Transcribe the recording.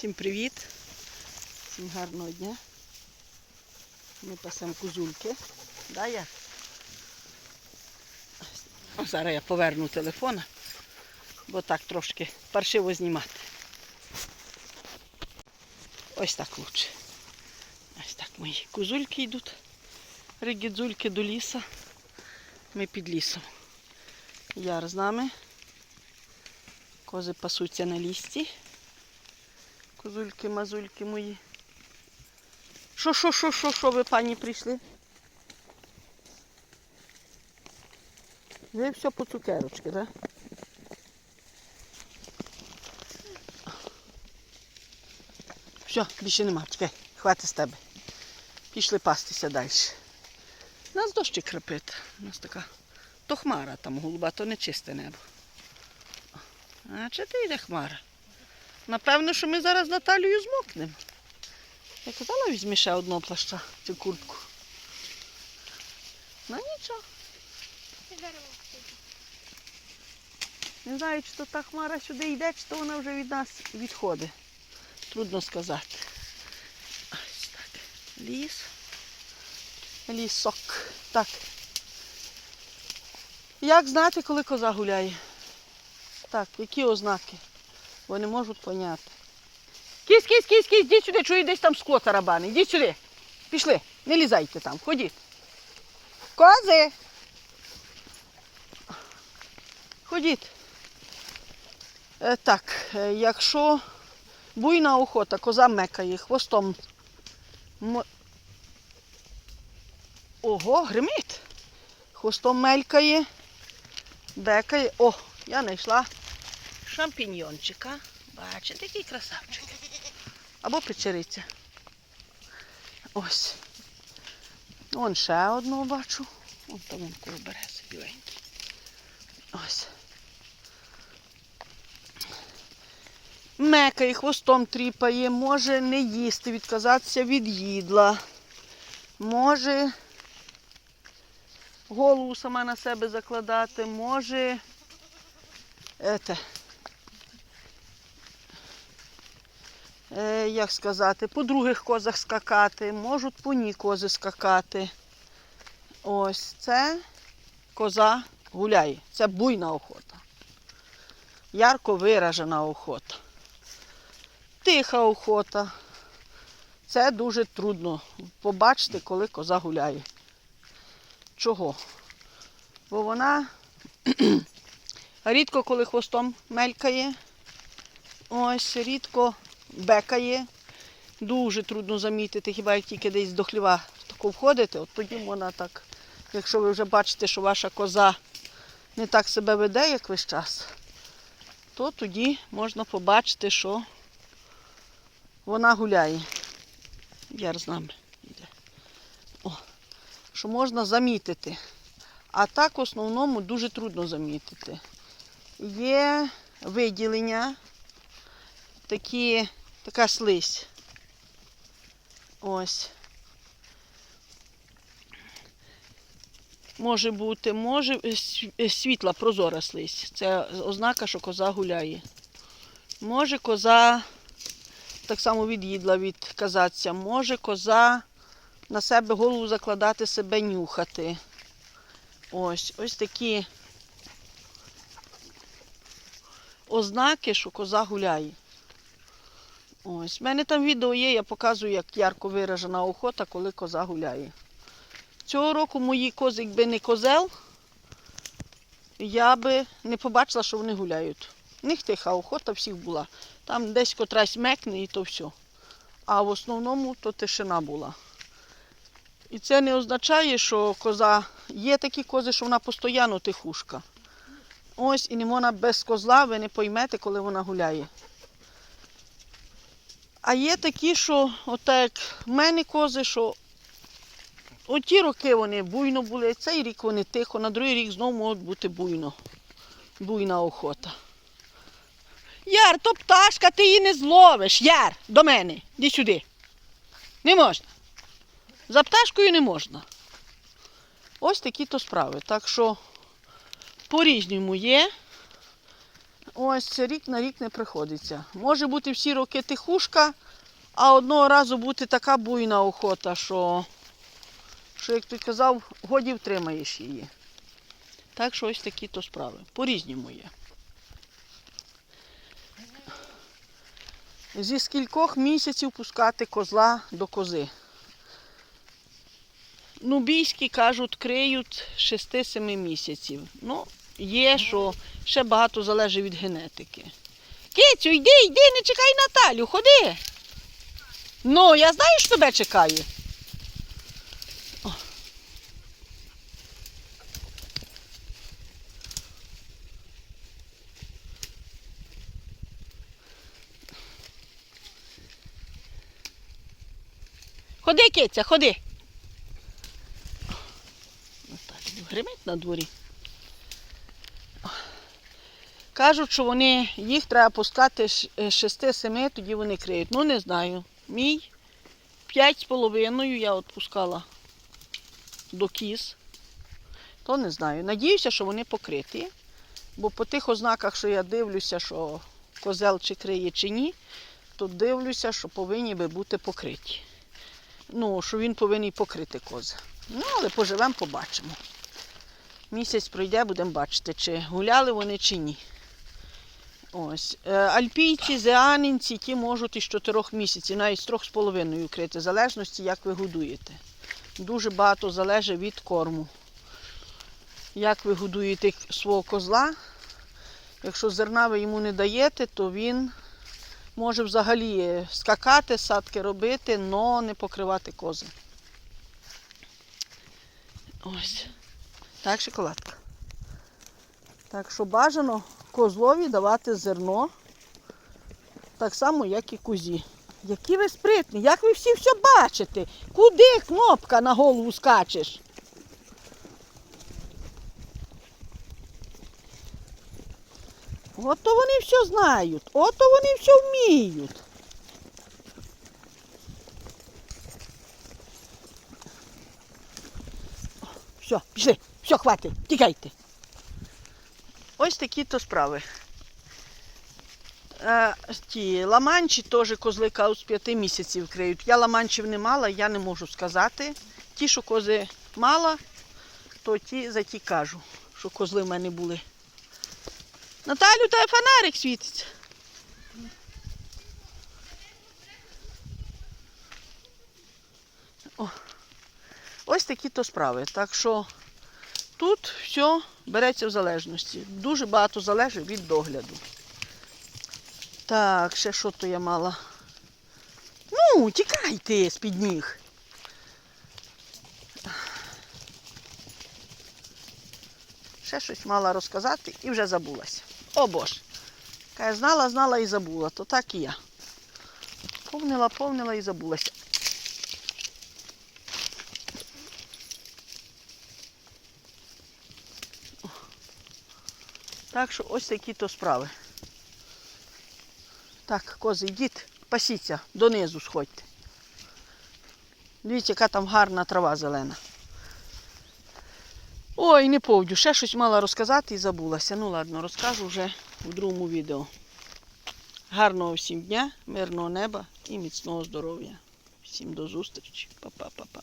Всім привіт, всім гарного дня. Ми пасемо козульки. Да, я? О, Зараз я поверну телефона, бо так трошки паршиво знімати. Ось так лучше. Ось так мої козульки йдуть. Ригідзульки до ліса. Ми під лісом. Яр з нами. Кози пасуться на лісці. Козульки, мазульки мої. Що, що, що, що, що ви, пані, прийшли? Ви все по цукерочки, так? Все, більше нема, чекай, хватить з тебе. Пішли пастися далі. Нас дощик крапить. У нас така то хмара там голуба, то не чисте небо. А чи ти йде хмара? Напевно, що ми зараз з Наталією змокнемо. Я казала, візьми ще одного плаща, цю куртку. Ну нічого. Не знаю, чи то та хмара сюди йде, чи то вона вже від нас відходить. Трудно сказати. Ось так. Ліс. Лісок. Так. Як знати, коли коза гуляє? Так, які ознаки? Вони можуть поняти. Кісь, кісь, кісь, кісь, йдіть сюди, чую, десь там скло тарабани. Йдіть сюди. Пішли, не лізайте там, ходіть. Кози. Ходіть. Е, так, е, якщо буйна охота, коза мекає, хвостом. м- Ого, гримить. Хвостом мелькає, бекає. О, я знайшла шампіньйончика. Бачите, який красавчик. Або печериця. Ось. Вон ще одного бачу. Вон там вон коло берези біленький. Ось. Мекає, хвостом тріпає, може не їсти, відказатися від їдла. Може голову сама на себе закладати, може. Ете, як сказати, по других козах скакати, можуть по ній кози скакати. Ось це коза гуляє. Це буйна охота. Ярко виражена охота. Тиха охота. Це дуже трудно побачити, коли коза гуляє. Чого? Бо вона рідко коли хвостом мелькає. Ось, рідко бекає. Дуже трудно замітити, хіба як тільки десь до хліва тако входите, от тоді вона так, якщо ви вже бачите, що ваша коза не так себе веде, як весь час, то тоді можна побачити, що вона гуляє. Яр з нами йде. О, що можна замітити. А так в основному дуже трудно замітити. Є виділення, такі, така слизь. Ось. Може бути, може е, е, світла прозора слизь. Це ознака, що коза гуляє. Може коза так само від'їдла відказатися. Може коза на себе голову закладати, себе нюхати. Ось, ось такі ознаки, що коза гуляє. Ось. У мене там відео є, я показую, як ярко виражена охота, коли коза гуляє. Цього року мої кози, якби не козел, я би не побачила, що вони гуляють. В них тиха охота всіх була. Там десь котрась мекне і то все. А в основному то тишина була. І це не означає, що коза. Є такі кози, що вона постійно тихушка. Ось і не можна без козла, ви не поймете, коли вона гуляє. А є такі, що, отак, в мене кози, що оті роки вони буйно були, цей рік вони тихо, на другий рік знову можуть бути буйно. Буйна охота. Яр, то пташка, ти її не зловиш. Яр, до мене. Іди сюди. Не можна. За пташкою не можна. Ось такі то справи. Так що по-різному є. Ось рік на рік не приходиться. Може бути всі роки тихушка, а одного разу бути така буйна охота, що, що як ти казав, годі втримаєш її. Так що ось такі то справи. По-різному є. Зі скількох місяців пускати козла до кози. Нубійські кажуть, криють 6-7 місяців. Ну, є, що ще багато залежить від генетики. Кицю, йди, йди, не чекай Наталю, ходи. Ну, я знаю, що тебе чекаю. Ходи, киця, ходи. Наталю, гримить на дворі. Кажуть, що вони, їх треба пускати з 6-7, тоді вони криють. Ну, не знаю. Мій 5,5 я відпускала до кіз. То не знаю. Надіюся, що вони покриті. Бо по тих ознаках, що я дивлюся, що козел чи криє, чи ні, то дивлюся, що повинні би бути покриті. Ну, що він повинен покрити кози. Ну, але поживемо, побачимо. Місяць пройде, будемо бачити, чи гуляли вони, чи ні. Ось. Е, Альпійці, зеанинці, ті можуть із 4 місяців, навіть з 3,5 крити, в залежності, як ви годуєте. Дуже багато залежить від корму. Як ви годуєте свого козла. Якщо зерна ви йому не даєте, то він може взагалі скакати, садки робити, але не покривати кози. Ось. Так, шоколадка. Так що бажано козлові давати зерно, так само, як і козі. Які ви спритні, як ви всі все бачите? Куди кнопка на голову скачеш? Ото вони все знають, ото вони все вміють. Все, пішли, все, хватить, тікайте. Ось такі то справи. Е, ті ламанчі теж козли з п'яти місяців криють. Я ламанчів не мала, я не можу сказати. Ті, що кози мала, то ті за ті кажу, що козли в мене були. Наталю, та фонарик світиться. О, ось такі то справи. Так що тут все береться в залежності. Дуже багато залежить від догляду. Так, ще що то я мала? Ну, тікайте з-під ніг. Ще щось мала розказати і вже забулася. О Боже. Каже, знала, знала і забула, то так і я. Повнила, повнила і забулася. Так що ось такі то справи. Так, кози, йдіть, пасіться, донизу сходьте. Дивіться, яка там гарна трава зелена. Ой, не повдю, ще щось мала розказати і забулася. Ну ладно, розкажу вже у другому відео. Гарного всім дня, мирного неба і міцного здоров'я. Всім до зустрічі. Па-па-па-па.